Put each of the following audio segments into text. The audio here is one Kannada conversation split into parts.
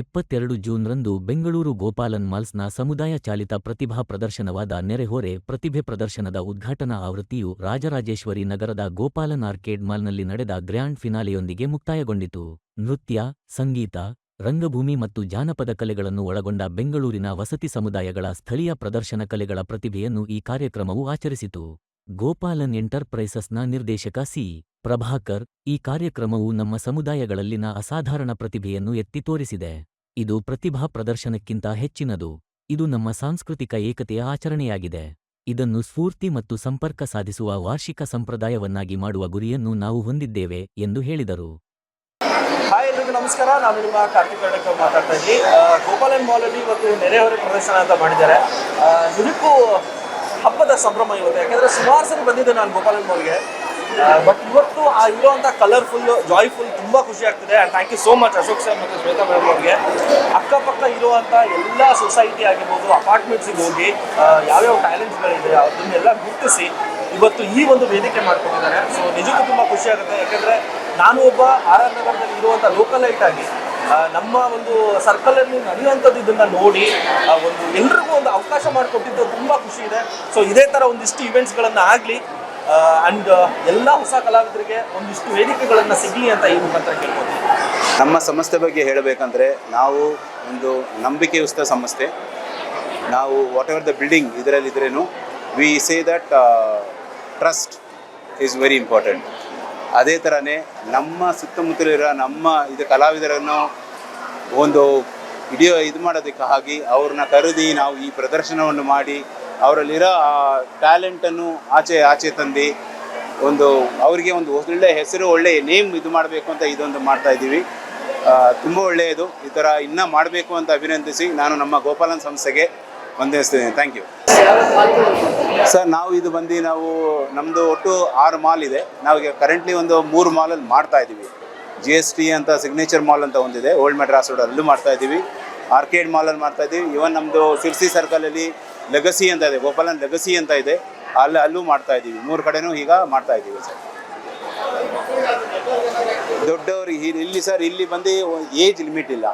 ಇಪ್ಪತ್ತೆರಡು ಜೂನ್ರಂದು ಬೆಂಗಳೂರು ಗೋಪಾಲನ್ ಮಾಲ್ಸ್ನ ಸಮುದಾಯ ಚಾಲಿತ ಪ್ರತಿಭಾ ಪ್ರದರ್ಶನವಾದ ನೆರೆಹೊರೆ ಪ್ರತಿಭೆ ಪ್ರದರ್ಶನದ ಉದ್ಘಾಟನಾ ಆವೃತ್ತಿಯು ರಾಜರಾಜೇಶ್ವರಿ ನಗರದ ಗೋಪಾಲನ್ ಆರ್ಕೇಡ್ ಮಾಲ್ನಲ್ಲಿ ನಡೆದ ಗ್ರ್ಯಾಂಡ್ ಫಿನಾಲೆಯೊಂದಿಗೆ ಮುಕ್ತಾಯಗೊಂಡಿತು. ನೃತ್ಯ, ಸಂಗೀತ, ರಂಗಭೂಮಿ ಮತ್ತು ಜಾನಪದ ಕಲೆಗಳನ್ನು ಒಳಗೊಂಡ ಬೆಂಗಳೂರಿನ ವಸತಿ ಸಮುದಾಯಗಳ ಸ್ಥಳೀಯ ಪ್ರದರ್ಶನ ಕಲೆಗಳ ಪ್ರತಿಭೆಯನ್ನು ಈ ಕಾರ್ಯಕ್ರಮವು ಆಚರಿಸಿತು. ಗೋಪಾಲನ್ ಎಂಟರ್ಪ್ರೈಸಸ್ನ ನಿರ್ದೇಶಕ ಸಿ. ಪ್ರಭಾಕರ್ ಈ ಕಾರ್ಯಕ್ರಮವು ನಮ್ಮ ಸಮುದಾಯಗಳಲ್ಲಿನ ಅಸಾಧಾರಣ ಪ್ರತಿಭೆಯನ್ನು ಎತ್ತಿ ತೋರಿಸಿದೆ. ಇದು ಪ್ರತಿಭಾ ಪ್ರದರ್ಶನಕ್ಕಿಂತ ಹೆಚ್ಚಿನದು. ಇದು ನಮ್ಮ ಸಾಂಸ್ಕೃತಿಕ ಏಕತೆಯ ಆಚರಣೆಯಾಗಿದೆ. ಇದನ್ನು ಸ್ಫೂರ್ತಿ ಮತ್ತು ಸಂಪರ್ಕ ಸಾಧಿಸುವ ವಾರ್ಷಿಕ ಸಂಪ್ರದಾಯವನ್ನಾಗಿ ಮಾಡುವ ಗುರಿಯನ್ನು ನಾವು ಹೊಂದಿದ್ದೇವೆ ಎಂದು ಹೇಳಿದರು. ಹಾಯ್ ನಮಸ್ಕಾರ. ನಾನು ನಿಮ್ಮ ಕಾರ್ತಿಕ್ ಕಡಕ ಮಾತಾಡ್ತಾ ಇದ್ದೀನಿ. ಗೋಪಾಲನ್ ಮಾಲಲ್ಲಿ ಇವತ್ತು ನೆರೆಹೊರೆ ಪ್ರದರ್ಶನ ಅಂತ ಮಾಡಿದ್ದಾರೆ. ನಿಜಕ್ಕೂ ಹಬ್ಬದ ಸಂಭ್ರಮ ಇವತ್ತು. ಯಾಕಂದ್ರೆ ಸುಮಾರು ಸರಿ ಬಂದಿದ್ದೆ ನಾನು ಗೋಪಾಲನ್ ಮಾಲ್ಗೆ. ಬಟ್ ಇವತ್ತು ಆ ಕಲರ್ಫುಲ್ ಜಾಯ್ಫುಲ್ ತುಂಬ ಖುಷಿ ಆಗ್ತಿದೆ. And thank you so much Ashok sir ಮತ್ತು ಶ್ವೇತಾ ಮೇಡಮ್ ಅವ್ರಿಗೆ. ಅಕ್ಕಪಕ್ಕ ಇರುವಂಥ ಎಲ್ಲ ಸೊಸೈಟಿ ಆಗಿರ್ಬೋದು ಅಪಾರ್ಟ್ಮೆಂಟ್ಸಿಗೆ ಹೋಗಿ ಯಾವ್ಯಾವ ಟ್ಯಾಲೆಂಟ್ಸ್ಗಳಿದೆ ಅದನ್ನೆಲ್ಲ ಗುರುತಿಸಿ ಇವತ್ತು ಈ ಒಂದು ವೇದಿಕೆ ಮಾಡ್ಕೊಂಡಿದ್ದಾರೆ. ಸೊ ನಿಜಕ್ಕೂ ತುಂಬ ಖುಷಿ ಆಗುತ್ತೆ. ಯಾಕೆಂದರೆ ನಾನು ಒಬ್ಬ ಆರ್ ಆರ್ ನಗರದಲ್ಲಿ ಇರುವಂಥ ಲೋಕಲೈಟ್ ಆಗಿ ನಮ್ಮ ಒಂದು ಸರ್ಕಲಲ್ಲಿ ನಡೆಯುವಂಥದ್ದು ಇದನ್ನು ನೋಡಿ ಒಂದು ಎಲ್ರಿಗೂ ಒಂದು ಅವಕಾಶ ಮಾಡಿಕೊಟ್ಟಿದ್ದು ತುಂಬ ಖುಷಿ ಇದೆ. ಸೊ ಇದೇ ಥರ ಒಂದಿಷ್ಟು ಇವೆಂಟ್ಸ್ಗಳನ್ನು ಆಗಲಿ ಆ್ಯಂಡ್ ಎಲ್ಲ ಹೊಸ ಕಲಾವಿದರಿಗೆ ಒಂದಿಷ್ಟು ವೇದಿಕೆಗಳನ್ನು ಸಿಗಲಿ ಅಂತ ಈ ಮುಖಾಂತರ ಕೇಳ್ಬೋದು. ನಮ್ಮ ಸಂಸ್ಥೆ ಬಗ್ಗೆ ಹೇಳಬೇಕಂದ್ರೆ ನಾವು ಒಂದು ನಂಬಿಕೆಯುಸ್ತ ಸಂಸ್ಥೆ ನಾವು ವಾಟ್ ಎವರ್ ದ ಬಿಲ್ಡಿಂಗ್ ಇದರಲ್ಲಿ ಇದ್ರೇನು we say that trust is very important ಅದೇ ಥರನೇ ನಮ್ಮ ಸುತ್ತಮುತ್ತಲಿರೋ ನಮ್ಮ ಇದು ಕಲಾವಿದರನ್ನು ಒಂದು ವಿಡಿಯೋ ಇದು ಮಾಡೋದಕ್ಕೆ ಆಗಿ ಅವ್ರನ್ನ ಕರೆದಿ ನಾವು ಈ ಪ್ರದರ್ಶನವನ್ನು ಮಾಡಿ ಅವರಲ್ಲಿರೋ ಆ ಟ್ಯಾಲೆಂಟನ್ನು ಆಚೆ ಆಚೆ ತಂದು ಒಂದು ಅವರಿಗೆ ಒಂದು ಒಳ್ಳೆ ಹೆಸರು, ಒಳ್ಳೆ ನೇಮ್ ಇದು ಮಾಡಬೇಕು ಅಂತ ಇದೊಂದು ಮಾಡ್ತಾ ಇದ್ದೀವಿ. ತುಂಬ ಒಳ್ಳೆಯದು. ಈ ಥರ ಇನ್ನೂ ಮಾಡಬೇಕು ಅಂತ ಅಭಿನಂದಿಸಿ ನಾನು ನಮ್ಮ ಗೋಪಾಲನ್ ಸಂಸ್ಥೆಗೆ ವಂದಿಸ್ತೇನೆ ಥ್ಯಾಂಕ್ ಯು ಸರ್ ನಾವು ಇದು ಬಂದು ನಾವು ನಮ್ಮದು ಒಟ್ಟು ಆರು ಮಾಲ್ ಇದೆ. ನಾವು ಈಗ ಕರೆಂಟ್ಲಿ ಒಂದು ಮೂರು ಮಾಲಲ್ಲಿ ಮಾಡ್ತಾ ಇದ್ದೀವಿ. ಜಿ ಎಸ್ ಟಿ ಅಂತ ಸಿಗ್ನೇಚರ್ ಮಾಲ್ ಅಂತ ಒಂದಿದೆ. ಓಲ್ಡ್ ಮೆಡ್ರಾಸ್ ರೋಡ್ ಅಲ್ಲೂ ಮಾಡ್ತಾ ಇದ್ದೀವಿ. ಆರ್ಕೇಡ್ ಮಾಲಲ್ಲಿ ಮಾಡ್ತಾ ಇದ್ದೀವಿ. ಇವನ್ ನಮ್ಮದು ಸಿರ್ಸಿ ಸರ್ಕಲಲ್ಲಿ ಲೆಗಸಿ ಅಂತ ಇದೆ, ಗೋಪಾಲನ್ ಲೆಗಸಿ ಅಂತ ಇದೆ. ಅಲ್ಲಿ, ಅಲ್ಲೂ ಮಾಡ್ತಾ ಇದ್ದೀವಿ. ಮೂರು ಕಡೆನೂ ಈಗ ಮಾಡ್ತಾ ಇದ್ದೀವಿ ಸರ್. ದೊಡ್ಡವ್ರಿಗೆ ಇಲ್ಲಿ- ಸರ್, ಇಲ್ಲಿ ಬಂದು ಏಜ್ ಲಿಮಿಟ್ ಇಲ್ಲ.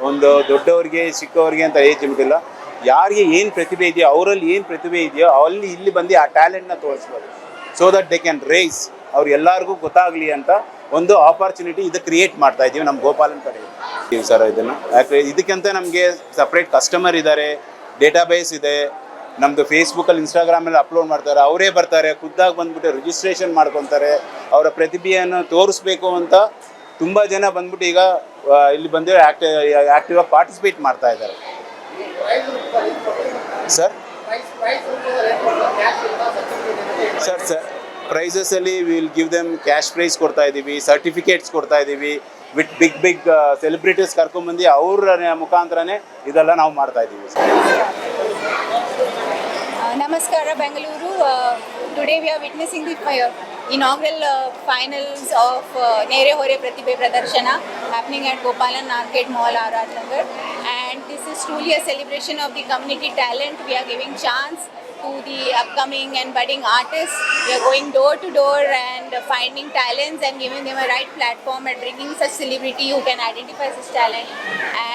ಒಂದು ದೊಡ್ಡವ್ರಿಗೆ, ಚಿಕ್ಕವ್ರಿಗೆ ಅಂತ ಏಜ್ ಲಿಮಿಟ್ ಇಲ್ಲ. ಯಾರಿಗೆ ಏನು ಪ್ರತಿಭೆ ಇದೆಯೋ, ಅವರಲ್ಲಿ ಏನು ಪ್ರತಿಭೆ ಇದೆಯೋ, ಅಲ್ಲಿ ಇಲ್ಲಿ ಬಂದು ಆ ಟ್ಯಾಲೆಂಟ್ನ ತೋರಿಸ್ಬೋದು. So that they can race ಅವ್ರು ಎಲ್ಲರಿಗೂ ಗೊತ್ತಾಗಲಿ ಅಂತ ಒಂದು ಆಪರ್ಚುನಿಟಿ ಇದು ಕ್ರಿಯೇಟ್ ಮಾಡ್ತಾ ಇದ್ದೀವಿ ನಮ್ಮ ಗೋಪಾಲನ್ ಕಡೆ. ಸರ್ ಇದನ್ನು. ಯಾಕೆ, ಇದಕ್ಕಂತ ನಮಗೆ ಸಪ್ರೇಟ್ ಕಸ್ಟಮರ್ ಇದ್ದಾರೆ ಡೇಟಾಬೇಸ್ ಇದೆ. ನಮ್ಮದು ಫೇಸ್ಬುಕ್ಕಲ್ಲಿ ಇನ್ಸ್ಟಾಗ್ರಾಮಲ್ಲಿ ಅಪ್ಲೋಡ್ ಮಾಡ್ತಾರೆ. ಅವರೇ ಬರ್ತಾರೆ, ಖುದ್ದಾಗಿ ಬಂದ್ಬಿಟ್ಟು ರಿಜಿಸ್ಟ್ರೇಷನ್ ಮಾಡ್ಕೊತಾರೆ. ಅವರ ಪ್ರತಿಭೆಯನ್ನು ತೋರಿಸ್ಬೇಕು ಅಂತ ತುಂಬ ಜನ ಬಂದ್ಬಿಟ್ಟು ಈಗ ಇಲ್ಲಿ ಬಂದು ಆ್ಯಕ್ಟಿ ಆಕ್ಟಿವ್ ಆಗಿ ಪಾರ್ಟಿಸಿಪೇಟ್ ಮಾಡ್ತಾ ಇದ್ದಾರೆ. Sir sir sir ಪ್ರೈಸಸಲ್ಲಿ will give them cash prize ಕೊಡ್ತಾ ಇದ್ದೀವಿ ಸರ್ಟಿಫಿಕೇಟ್ಸ್ ಕೊಡ್ತಾ ಇದ್ದೀವಿ ವಿತ್ ಬಿಗ್ ಬಿಗ್ ಸೆಲೆಬ್ರಿಟೀಸ್ ಕರ್ಕೊಂಡ್ಬಂದು ಅವರ ಮುಖಾಂತರನೇ ಇದೆಲ್ಲ ನಾವು ಮಾಡ್ತಾ ಇದ್ದೀವಿ ನಮಸ್ಕಾರ Bengaluru today we are witnessing the are witnessing the finals inaugural uh, finals ಪ್ರತಿಭೆ ಪ್ರದರ್ಶನ Pradarshana happening at Gopalan Arcade Mall, RR Nagar. And this is truly a celebration of the community talent. We are giving chance to the upcoming and budding artists. We are going door to door and finding talents and giving them a right platform and bringing such celebrity who can identify such talent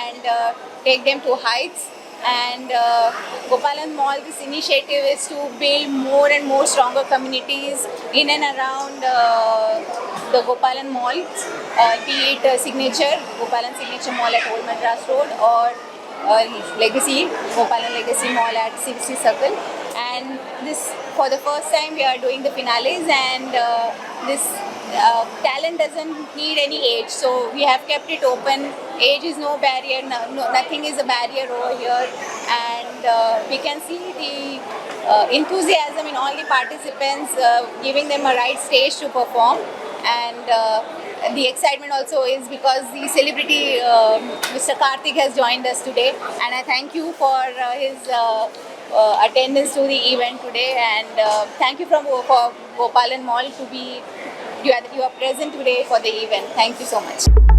and uh, take them to heights and uh, Gopalan Mall, this initiative is to build more and more stronger communities in and around uh, the Gopalan Mall, uh, be it uh, Signature, Gopalan Signature Mall at Old Madras Road or uh, Legacy, Gopalan Legacy Mall at CBC Circle. And this, for the first time, we are doing the finales and uh, this uh, talent doesn't need any age, so we have kept it open. Age is no barrier, no, no, nothing is a barrier over here, and uh, we can see the uh, enthusiasm in all the participants, uh, giving them a right stage to perform, and uh, the excitement also is because the celebrity um Mr. Karthik has joined us today, and I thank you for uh, his. Uh, uh, attendance to the event today and uh, thank you from for Gopalan Mall to be you are, you are present today for the event. Thank you so much.